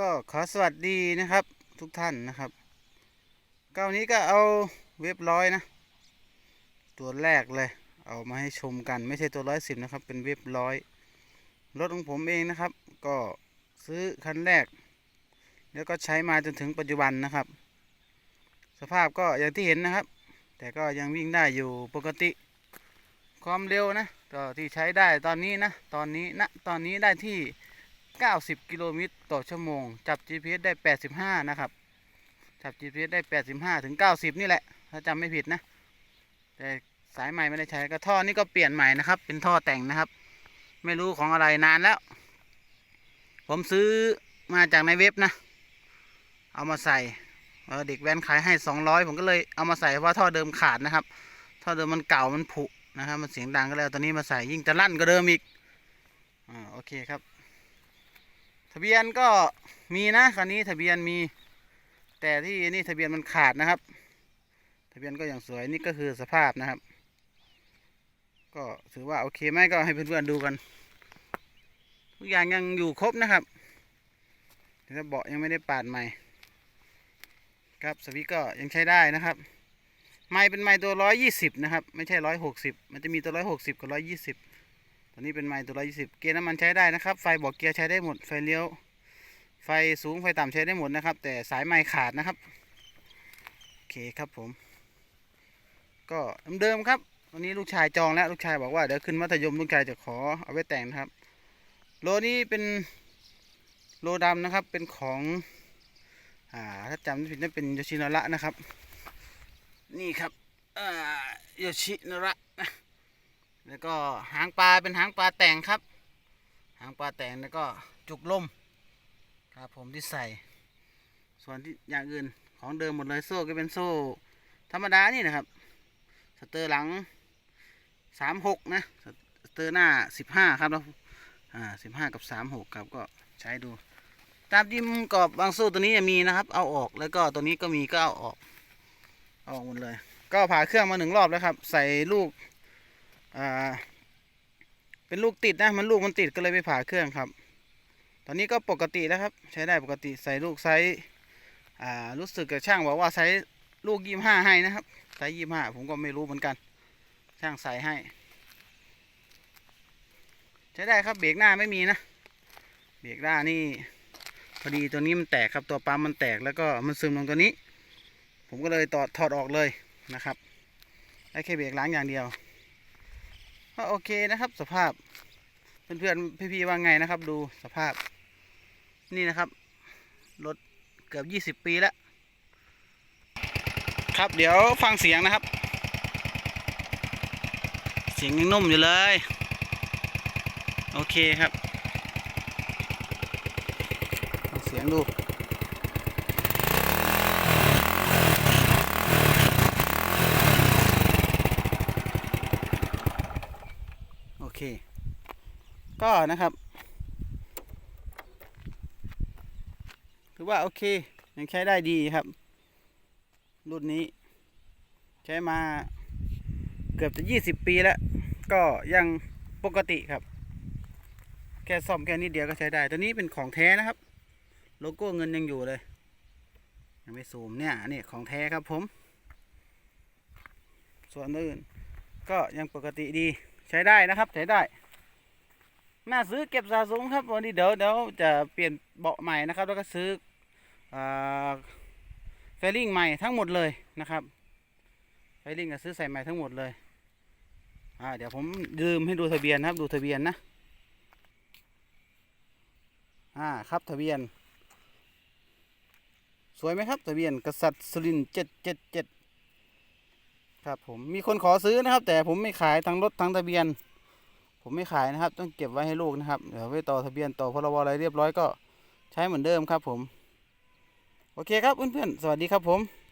ก็ขอสวัสดีนะครับทุกท่านนะครับก็วันนี้ก็เอาเว็บร้อยนะ ตัวแรกเลย เอามาให้ชมกันไม่ใช่ตัวร้อยสิบนะครับ เป็นเว็บร้อยรถของผมเองนะครับ ก็ซื้อคันแรก แล้วก็ใช้มาจนถึงปัจจุบันนะครับ สภาพก็อย่างที่เห็นนะครับ แต่ก็ยังวิ่งได้อยู่ปกติความเร็วนะก็ที่ใช้ได้ตอนนี้นะ ตอนนี้นะตอนนี้ได้ที่ 90 กิโลเมตรต่อชั่วโมง จับ GPS ได้ 85 นะครับ จับ GPS ได้ 85 ถึง 90 นี่แหละ ถ้าจำไม่ผิดนะ แต่สายใหม่ไม่ได้ใช้ ก็ท่อนี่ก็เปลี่ยนใหม่นะครับ เป็นท่อแต่งนะครับ ไม่รู้ของอะไรนานแล้ว ผมซื้อมาจากในเว็บนะ เอามาใส่เเด็กแว้นขายให้ 200 ผมก็เลยเอามาใส่เพราะท่อเดิมขาดนะครับ ท่อเดิมมันเก่ามันผุนะครับ มันเสียงดังก็แล้วตอนนี้มาใส่ยิ่งจะลั่นก็เดิมอีกอ่าโอเคครับ ทะเบียนก็มีนะคันนี้ทะเบียนมี แต่ที่นี่ทะเบียนมันขาดนะครับ ทะเบียนก็อย่างสวยนี่ก็คือสภาพนะครับ ก็ถือว่าโอเคไหมก็ให้เพื่อนๆดูกันทุกอย่างยังอยู่ครบนะครับแต่เบาะยังไม่ได้ปาดใหม่ ครับสวิตก็ยังใช้ได้นะครับไม้เป็นไม้ตัวร้อยยี่สิบนะครับ ไม่ใช่ร้อยหกสิบมันจะมีตัวร้อยหกสิบกับร้อยยี่สิบ ตัวนี้เป็นไม้ตัวร้อยยี่สิบเกียร์น้ำมันใช้ได้นะครับ ไฟบอกเกียร์ใช้ได้หมด ไฟเลี้ยว ไฟสูงไฟต่ำใช้ได้หมดนะครับ แต่สายไม้ขาดนะครับ โอเคครับผม ก็เดิมครับ วันนี้ลูกชายจองแล้วลูกชายบอกว่าเดี๋ยวขึ้นมัธยมลูกชายจะขอเอาไว้แต่งนะครับ โลนี้เป็นโลดำนะครับ เป็นของ อ่า ถ้าจำไม่ผิดนั่นเป็นโยชินาระนะครับ นี่ครับอ่าโยชินาระ แล้วก็หางปลาเป็นหางปลาแต่งครับ หางปลาแต่งแล้วก็จุกลมครับผมที่ใส่ ส่วนที่อย่างอื่นของเดิมหมดเลยโซ่ก็เป็นโซ่ ธรรมดานี่นะครับสเตอร์หลังสามหกนะสเตอร์หน้าสิบห้าครับแล้วอ่าสิบห้ากับสามหกครับก็ใช้ดู ตามที่มกรอบบางโซ่ตัวนี้มีนะครับ เอาออกแล้วก็ตัวนี้ก็มีก็เอาออกเอาออกหมดเลย ก็ผ่าเครื่องมาหนึ่งรอบแล้วครับ ใส่ลูก อ่าเป็นลูกติดนะมันลูกมันติดก็เลยไปผ่าเครื่องครับ ตอนนี้ก็ปกติแล้วครับ ใช้ได้ปกติใส่ลูกไซส์อ่ารู้สึกกับช่างบอกว่าไซส์ลูกยี่ห้าให้นะครับไซส์ยี่ห้าผมก็ไม่รู้เหมือนกัน ช่างใส่ให้ ใช้ได้ครับเบรกหน้าไม่มีนะเบรกหน้านี่พอดีตัวนี้มันแตกครับตัวปั๊มมันแตกแล้วก็มันซึมลงตัวนี้ ผมก็เลยตอดถอดออกเลยนะครับได้แค่เบรกล้างอย่างเดียว ก็โอเคนะครับ สภาพ เพื่อนๆพี่ๆว่าไงนะครับ ดูสภาพ นี่นะครับรถเกือบยี่สิบปีแล้วครับเดี๋ยวฟังเสียงนะครับ เสียงยังนุ่มอยู่เลย โอเคครับฟังเสียงดู โอเค ก็นะครับถือว่าโอเคยังใช้ได้ดีครับ รุ่นนี้ ใช้มาเกือบจะยี่สิบปีแล้ว ก็ยังปกติครับ แค่ซ่อมแค่นิดเดียวก็ใช้ได้ ตัวนี้เป็นของแท้นะครับ โลโก้เงินยังอยู่เลย ยังไม่ซูมเนี่ยนี่ของแท้ครับผม ส่วนอื่น ก็ยังปกติดีใช้ได้นะครับ ใช้ได้ น่าซื้อเก็บสะสมครับวันนี้เดี๋ยวเดี๋ยวจะเปลี่ยนเบาะใหม่นะครับ แล้วก็ซื้อเฟลลิ่งใหม่ทั้งหมดเลยนะครับเฟลลิ่งก็ซื้อใส่ใหม่ทั้งหมดเลยอ่าเดี๋ยวผมลืมให้ดูทะเบียนนะครับดูทะเบียนนะอ่าครับทะเบียน สวยไหมครับทะเบียนกษัตริย์สุรินเจ็ดเจ็ดเจ็ดครับผมมีคนขอซื้อนะครับ แต่ผมไม่ขายทั้งรถทั้งทะเบียน ผมไม่ขายนะครับ ต้องเก็บไว้ให้ลูกนะครับเดี๋ยวไปต่อทะเบียนต่อพรบอะไรเรียบร้อยก็ใช้เหมือนเดิมครับผม โอเคครับเพื่อนๆสวัสดีครับผม